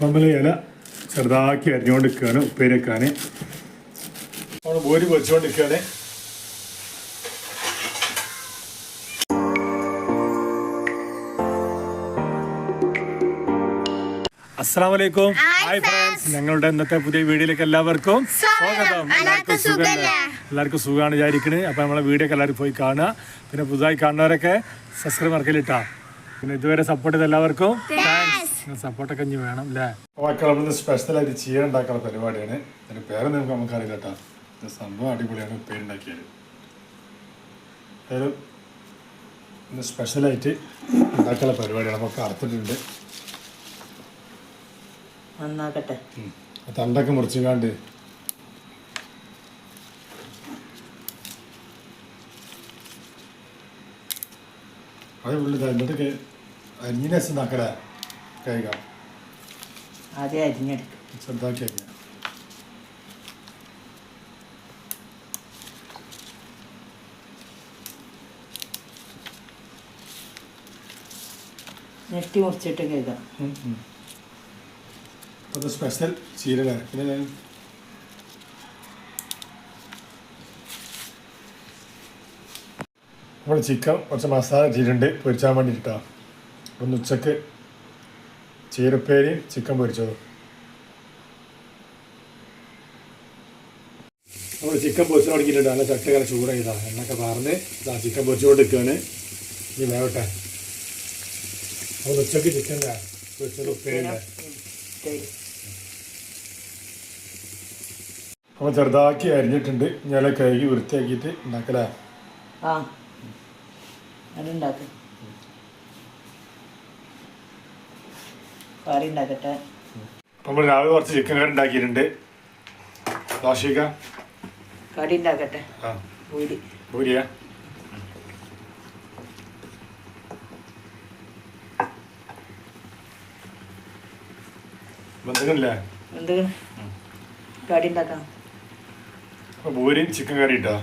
നമ്മൾ ഇല ചെറുതാക്കി അരിഞ്ഞുകൊണ്ട് നിൽക്കുകയാണ് ഉപ്പേരി വെക്കാൻ നമ്മൾ ബോരി പൊരിച്ചുകൊണ്ട് നിൽക്കുകയാണ് അസ്സാം വലൈക്കും ഹായ് ഫ്രണ്ട്സ് ഞങ്ങളുടെ ഇന്നത്തെ പുതിയ വീഡിയോയിലേക്ക് എല്ലാവർക്കും സ്വാഗതം. എല്ലാവർക്കും സുഖമല്ലേ എല്ലാവർക്കും സുഖമാണ് വിചാരിക്കുന്നത് അപ്പോൾ നമ്മളെ വീഡിയോ ഒക്കെ എല്ലാവരും പോയി കാണുക. പിന്നെ പുതുതായി കാണുന്നവരൊക്കെ സബ്സ്ക്രൈബ് മറക്കലിട്ടാ. പിന്നെ ഇതുവരെ സപ്പോർട്ട് ചെയ്ത എല്ലാവർക്കും താങ്ക്സ് സപ്പോർട്ടൊക്കെ കഞ്ഞി വേണം അല്ലേ മക്കളെ സ്പെഷ്യലായിട്ട് ചീര ഉണ്ടാക്കാനുള്ള പരിപാടിയാണ്. അതിന്റെ പേര് നമുക്ക് നമുക്കറിയില്ല കേട്ടോ. ഇത് സംഭവം അടിപൊളിയാണ് പേരുണ്ടാക്കിയത് ഏതായാലും ഇന്ന് സ്പെഷ്യലായിട്ട് ഉണ്ടാക്കാനുള്ള പരിപാടിയാണ്. നമുക്ക് അറുത്തിട്ടുണ്ട്. നന്നാക്കട്ടെ. തണ്ടൊക്കെ മുറിച്ചിങ്ങാണ്ട്. അത് ഉള്ളിൽ എന്നിട്ടൊക്കെ അരിഞ്ഞിന് രസം ആദ്യം അരിഞ്ഞെടുക്കും. ചെറുതാക്കി നെട്ടി മുറിച്ചിട്ട് അത് സ്പെഷ്യൽ ചീരലാണ് പിന്നെ നമ്മൾ ചിക്കൻ കുറച്ച് മസാല ചീരുണ്ട് പൊരിച്ചാൻ വേണ്ടിയിട്ടാണ് ഒന്ന് ഉച്ചയ്ക്ക് ചീരപ്പേരിയും ചിക്കൻ പൊരിച്ചതും. നമ്മൾ ചിക്കൻ പൊരിച്ചു തുടങ്ങിയിട്ടുണ്ട് നല്ല ചട്ടക്കര ചൂടായിതാ. എന്നൊക്കെ പറഞ്ഞ് ഇതാ ചിക്കൻ പൊരിച്ചുകൊണ്ട് നിൽക്കുകയാണ് ഇനി വേവട്ടെ. അപ്പോൾ ഉച്ചയ്ക്ക് ചിക്കന്റെ പൊരിച്ചത് ഉപ്പേരില്ലേ അപ്പോൾ ചെറുതാക്കി അരിഞ്ഞിട്ടുണ്ട്. ഞാൻ കഴുകി വൃത്തിയാക്കിയിട്ട് ഉണ്ടാക്കലേ. ആ. അതുണ്ടാക്കും. കറി ഉണ്ടാക്കട്ടെ നമ്മൾ രാവിലെ കുറച്ച് ചിക്കൻ കറി ഉണ്ടാക്കിയിട്ടുണ്ട്. ദോശിക്ക കടി ഉണ്ടാക്കട്ടെ പൂരി. പൂരിയാ? കറി ഉണ്ടാക്കാം പൂരിയും ചിക്കൻ കറി ഇട്ടോ?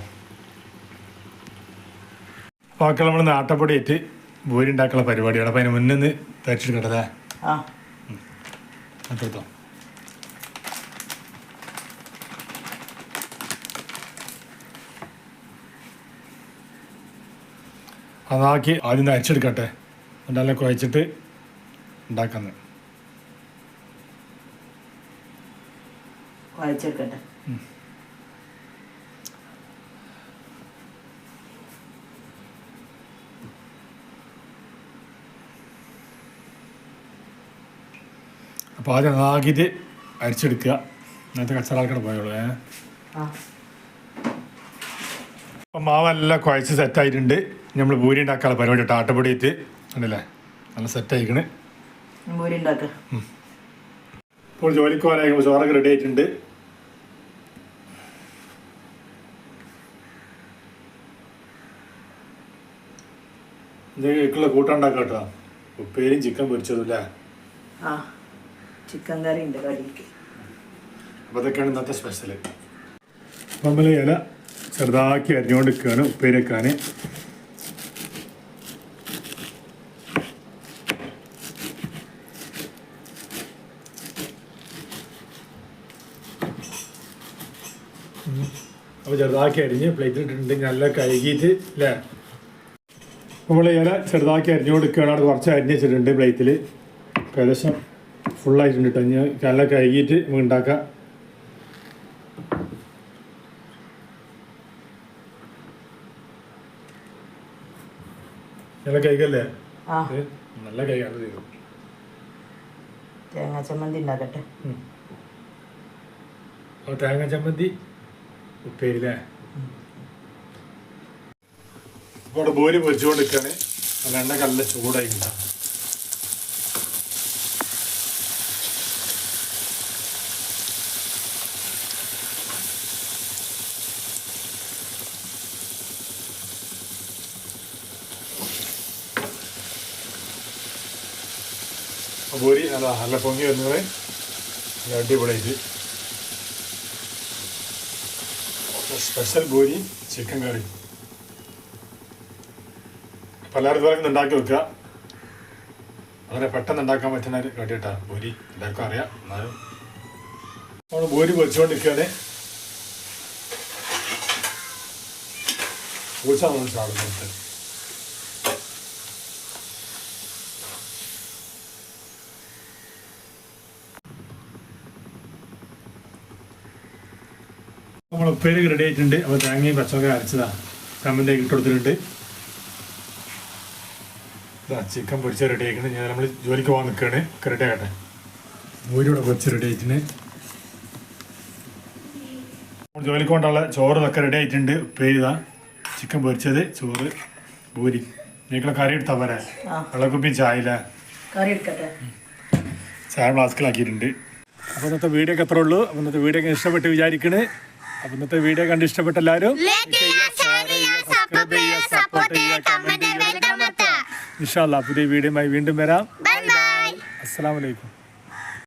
ബാക്കി നമ്മൾ നാട്ടപ്പൊടി ഇട്ട് പൂരി ഉണ്ടാക്കാനുള്ള പരിപാടിയാണ് അപ്പൊ അതിന് മുന്നേ തയ്ച്ചെടുക്കട്ടതേ ആ. എടുത്തോ അതാക്കി ആദ്യം അരച്ചെടുക്കട്ടെ. എന്നിട്ട് കുഴച്ചിട്ട് ഉണ്ടാക്കുന്നത് കുഴച്ചെടുക്കട്ടെ. അപ്പോൾ ആദ്യം അരിച്ചെടുക്കുക. നേരത്തെ കച്ചറാക്കട പോയുള്ളൂ ഏ. അപ്പം മാവെല്ലാം കുഴച്ച് സെറ്റായിട്ടുണ്ട്. നമ്മൾ പൂരി ഉണ്ടാക്കാനുള്ള പരിപാടി ആട്ടപ്പൊടി ഇട്ട് ഉണ്ടല്ലേ നല്ല സെറ്റായിക്കണ്. ഉണ്ടാക്കാം. ഇപ്പോൾ ജോലിക്ക് പോകാനായി ചോറൊക്കെ റെഡി ആയിട്ടുണ്ട്. എന്തെങ്കിലും കൂട്ടം ഉണ്ടാക്കാം കേട്ടോ. ഉപ്പേരിയും ചിക്കൻ പൊരിച്ചതും അല്ലേ? ആ. ചിക്കൻ കറി ഉണ്ട് കടിക്ക്. അപ്പോൾ അതൊക്കെയാണ് ഇന്നത്തെ സ്പെഷ്യൽ അപ്പം ഇല ചെറുതാക്കി അരിഞ്ഞുകൊണ്ട് നിൽക്കുകയാണ് ഉപ്പേരി വെക്കാൻ അപ്പോൾ ചെറുതാക്കി അരിഞ്ഞ് പ്ലേറ്റിൽ ഇട്ടിട്ടുണ്ട് നല്ല കഴുകിയിട്ട് അല്ലേ നമ്മൾ ഇല ചെറുതാക്കി അരിഞ്ഞുകൊണ്ട് നിൽക്കുകയാണ് കുറച്ച് അരിഞ്ഞ് വെച്ചിട്ടുണ്ട് പ്ലേറ്റിൽ ഏകദേശം ഫുള്ളായിട്ടുണ്ട് കേട്ടോ ഇനി നല്ല കഴുകിയിട്ട് നമുക്ക് ഉണ്ടാക്കാം നല്ല കൈകല്ലേ നല്ല കൈകാണ് ചെയ്തു തേങ്ങാ ചമ്മന്തി ഉണ്ടാക്കട്ടെ. തേങ്ങാ ചമ്മന്തി ഉപ്പേരില്ലേ? ഇവിടെ ബോരി പൊരിച്ചുകൊണ്ട് നല്ല എണ്ണ കല്ല ചൂടായി ബോരി നല്ല നല്ല പൊങ്ങി വരുന്നത് അടിപൊളിയായിട്ട് സ്പെഷ്യൽ ബോരി ചിക്കൻ കറി പലരും എല്ലാവരും ഉണ്ടാക്കി വെക്കുക വളരെ പെട്ടെന്ന് ഉണ്ടാക്കാൻ പറ്റുന്ന ഒരു കടിയിട്ടാണ് ബോരി എല്ലാവർക്കും അറിയാം. എന്നാലും നമ്മൾ ബോരി പൊരിച്ചുകൊണ്ടിരിക്കുകയാണ്. പൂച്ച നമ്മൾ ചാടുന്നത് നമ്മൾ ഉപ്പേരി റെഡി ആയിട്ടുണ്ട്. അപ്പോൾ തേങ്ങയും പച്ചമൊക്കെ അരച്ചതാ. ചമ്മന്തിയൊക്കെ ഇട്ട് കൊടുത്തിട്ടുണ്ട് ഇതാ ചിക്കൻ പൊരിച്ച റെഡി ആയിട്ടുണ്ട്. ഞാൻ നമ്മൾ ജോലിക്ക് പോകാൻ നിൽക്കുകയാണ് റെഡി ആകട്ടെ. മൂരിയുടെ പൊരിച്ച് റെഡി ആയിട്ടുണ്ട്. നമ്മൾ ജോലിക്ക് കൊണ്ടുള്ള ചോറ് ഇതൊക്കെ റെഡി ആയിട്ടുണ്ട് ഉപ്പേരിതാ ചിക്കൻ പൊരിച്ചത് ചോറ് പൂരി. നിങ്ങളെ കറി എടുത്താ പോരാ. വെള്ളക്കുപ്പി ചായയില്ല ചായ ഫ്ലാസ്കിലാക്കിയിട്ടുണ്ട് അപ്പോൾ ഇന്നത്തെ വീഡിയോ ഒക്കെ എത്ര ഉള്ളൂ. അപ്പോൾ ഇന്നത്തെ വീഡിയോ ഒക്കെ ഇഷ്ടപ്പെട്ട് വിചാരിക്കണ്. അപ്പോൾ ഇന്നത്തെ വീഡിയോ കണ്ട് ഇഷ്ടപ്പെട്ട എല്ലാവരും ഇൻഷാല്ലാ പുതിയ വീഡിയോയുമായി വീണ്ടും വരാം. അസ്സാം വലൈക്കും